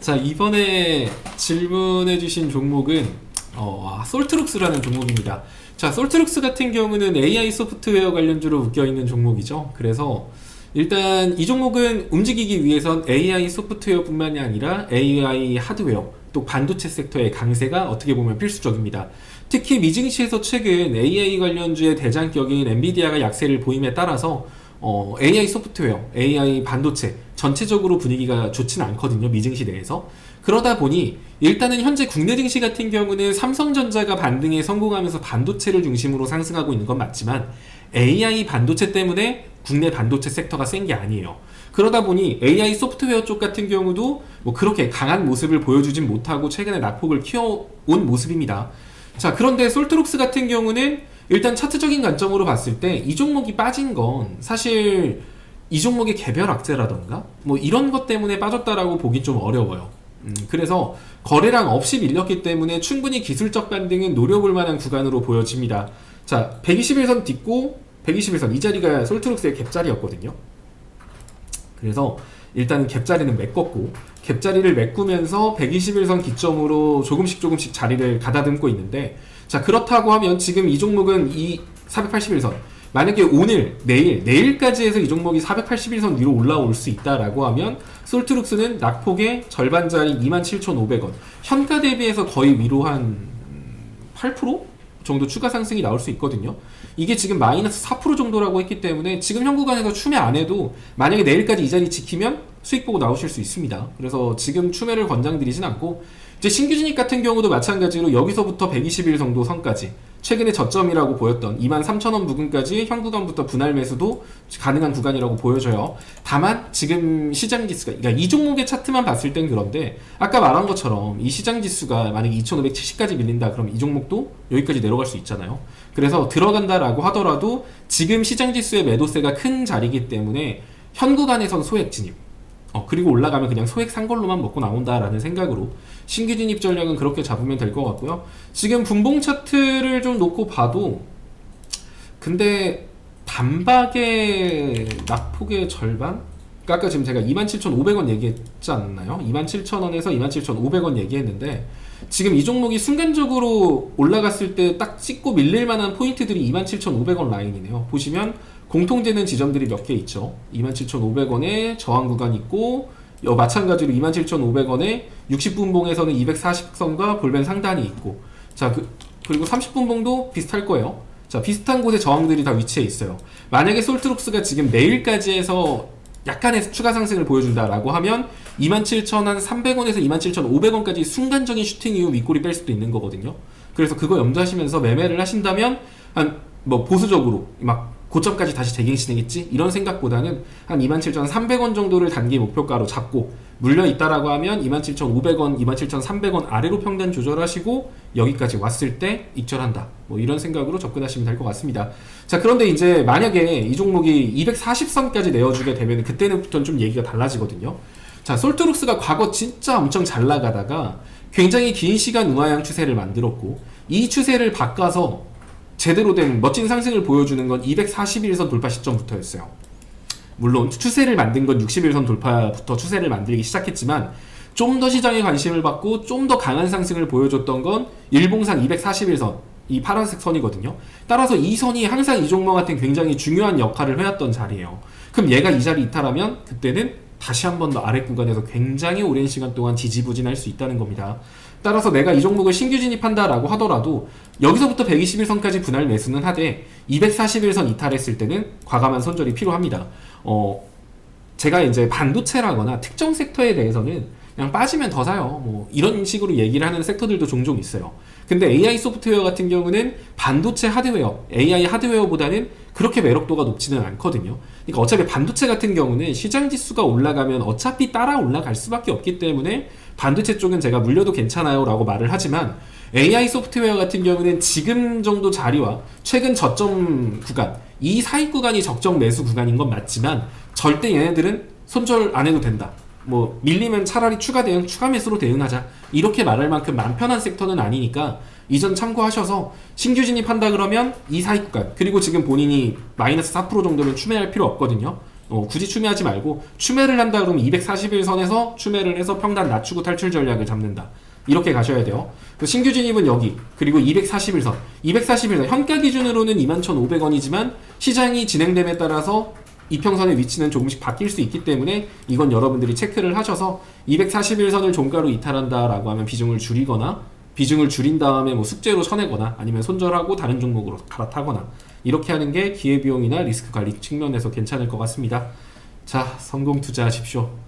자 이번에 질문해주신 종목은 어, 아, 솔트룩스라는 종목입니다. 자 솔트룩스 같은 경우는 AI 소프트웨어 관련주로 묶여 있는 종목이죠. 그래서 일단 이 종목은 움직이기 위해선 AI 소프트웨어뿐만이 아니라 AI 하드웨어 또 반도체 섹터의 강세가 어떻게 보면 필수적입니다. 특히 미증시에서 최근 AI 관련주의 대장격인 엔비디아가 약세를 보임에 따라서 어, AI 소프트웨어, AI 반도체 전체적으로 분위기가 좋지는 않거든요. 미증시 내에서. 그러다 보니 일단은 현재 국내 증시 같은 경우는 삼성전자가 반등에 성공하면서 반도체를 중심으로 상승하고 있는 건 맞지만 AI 반도체 때문에 국내 반도체 섹터가 센 게 아니에요. 그러다 보니 AI 소프트웨어 쪽 같은 경우도 뭐 그렇게 강한 모습을 보여주진 못하고 최근에 낙폭을 키워온 모습입니다. 자, 그런데 솔트록스 같은 경우는 일단 차트적인 관점으로 봤을 때 이 종목이 빠진 건 사실 이 종목의 개별 악재라던가 뭐 이런 것 때문에 빠졌다라고 보기 좀 어려워요. 음, 그래서 거래량 없이 밀렸기 때문에 충분히 기술적 반등은 노려볼 만한 구간으로 보여집니다. 자, 121선 딛고 121선 이 자리가 솔트록스의 갭자리였거든요. 그래서 일단은 갭자리는 메꿨고 갭자리를 메꾸면서 121선 기점으로 조금씩 조금씩 자리를 가다듬고 있는데 자 그렇다고 하면 지금 이 종목은 이 481선 만약에 오늘 내일 내일까지 해서 이 종목이 481선 위로 올라올 수 있다라고 하면 솔트룩스는 낙폭의 절반짜리 27,500원 현가 대비해서 거의 위로 한 8% 정도 추가 상승이 나올 수 있거든요. 이게 지금 마이너스 4% 정도라고 했기 때문에 지금 현 구간에서 추매 안 해도 만약에 내일까지 이 자리 지키면 수익 보고 나오실 수 있습니다. 그래서 지금 추매를 권장드리진 않고 이제 신규 진입 같은 경우도 마찬가지로 여기서부터 120일 정도 선까지 최근에 저점이라고 보였던 23,000원 부근까지 현 구간부터 분할 매수도 가능한 구간이라고 보여져요. 다만 지금 시장 지수가 그러니까 이 종목의 차트만 봤을 땐 그런데 아까 말한 것처럼 이 시장 지수가 만약에 2,570까지 밀린다 그럼 이 종목도 여기까지 내려갈 수 있잖아요. 그래서 들어간다라고 하더라도 지금 시장 지수의 매도세가 큰 자리이기 때문에 현 구간에선 소액 진입 어, 그리고 올라가면 그냥 소액 산 걸로만 먹고 나온다라는 생각으로 신규 진입 전략은 그렇게 잡으면 될 것 같고요. 지금 분봉 차트를 좀 놓고 봐도 근데 단박의 낙폭의 절반? 그러니까 아까 지금 제가 27,500원 얘기했지 않나요? 27,000원에서 27,500원 얘기했는데 지금 이 종목이 순간적으로 올라갔을 때 딱 찍고 밀릴 만한 포인트들이 27,500원 라인이네요. 보시면 공통되는 지점들이 몇 개 있죠. 27,500원에 저항 구간 있고 어, 마찬가지로 27,500원에 60분봉에서는 240선과 볼벤 상단이 있고 자 그, 그리고 30분봉도 비슷할 거예요. 자 비슷한 곳에 저항들이 다 위치해 있어요. 만약에 솔트룩스가 지금 내일까지 해서 약간의 추가 상승을 보여준다라고 하면 27,300원에서 27,500원까지 순간적인 슈팅 이후 윗골이 뺄 수도 있는 거거든요. 그래서 그거 염두하시면서 매매를 하신다면 한 뭐 보수적으로 막 고점까지 다시 재갱신하겠지 이런 생각보다는 한 27,300원 정도를 단기 목표가로 잡고 물려 있다라고 하면 27,500원, 27,300원 아래로 평단 조절하시고 여기까지 왔을 때 익절한다. 뭐 이런 생각으로 접근하시면 될 것 같습니다. 자 그런데 이제 만약에 이 종목이 240선까지 내어주게 되면 그때는부터는 좀 얘기가 달라지거든요. 자 솔트룩스가 과거 진짜 엄청 잘 나가다가 굉장히 긴 시간 우하향 추세를 만들었고 이 추세를 바꿔서 제대로 된 멋진 상승을 보여주는 건 241선 돌파 시점부터였어요. 물론 추세를 만든 건 61선 돌파부터 추세를 만들기 시작했지만 좀 더 시장에 관심을 받고 좀 더 강한 상승을 보여줬던 건 일봉상 241선 이 파란색 선이거든요. 따라서 이 선이 항상 이 종목한테 굉장히 중요한 역할을 해왔던 자리예요. 그럼 얘가 이 자리 이탈하면 그때는 다시 한 번 더 아래 구간에서 굉장히 오랜 시간 동안 지지부진할 수 있다는 겁니다. 따라서 내가 이 종목을 신규 진입한다라고 하더라도 여기서부터 121선까지 분할 매수는 하되 241선 이탈했을 때는 과감한 손절이 필요합니다. 어, 제가 이제 반도체라거나 특정 섹터에 대해서는 그냥 빠지면 더 사요. 뭐 이런 식으로 얘기를 하는 섹터들도 종종 있어요. 근데 AI 소프트웨어 같은 경우는 반도체 하드웨어, AI 하드웨어보다는 그렇게 매력도가 높지는 않거든요. 그러니까 어차피 반도체 같은 경우는 시장 지수가 올라가면 어차피 따라 올라갈 수밖에 없기 때문에 반도체 쪽은 제가 물려도 괜찮아요 라고 말을 하지만 AI 소프트웨어 같은 경우는 지금 정도 자리와 최근 저점 구간 이 사이 구간이 적정 매수 구간인 건 맞지만 절대 얘네들은 손절 안 해도 된다. 뭐 밀리면 차라리 추가 대응, 추가 매수로 대응하자 이렇게 말할 만큼 맘 편한 섹터는 아니니까 이전 참고하셔서 신규 진입한다 그러면 이 사이 구간 그리고 지금 본인이 마이너스 4% 정도는 추매할 필요 없거든요. 어, 굳이 추매하지 말고 추매를 한다 그러면 241선에서 추매를 해서 평단 낮추고 탈출 전략을 잡는다. 이렇게 가셔야 돼요. 그 신규 진입은 여기 그리고 241선 241선 현가 기준으로는 21,500원이지만 시장이 진행됨에 따라서 이평선의 위치는 조금씩 바뀔 수 있기 때문에 이건 여러분들이 체크를 하셔서 241선을 종가로 이탈한다라고 하면 비중을 줄이거나 비중을 줄인 다음에 뭐 숙제로 쳐내거나 아니면 손절하고 다른 종목으로 갈아타거나 이렇게 하는 게 기회비용이나 리스크 관리 측면에서 괜찮을 것 같습니다. 자, 성공 투자하십시오.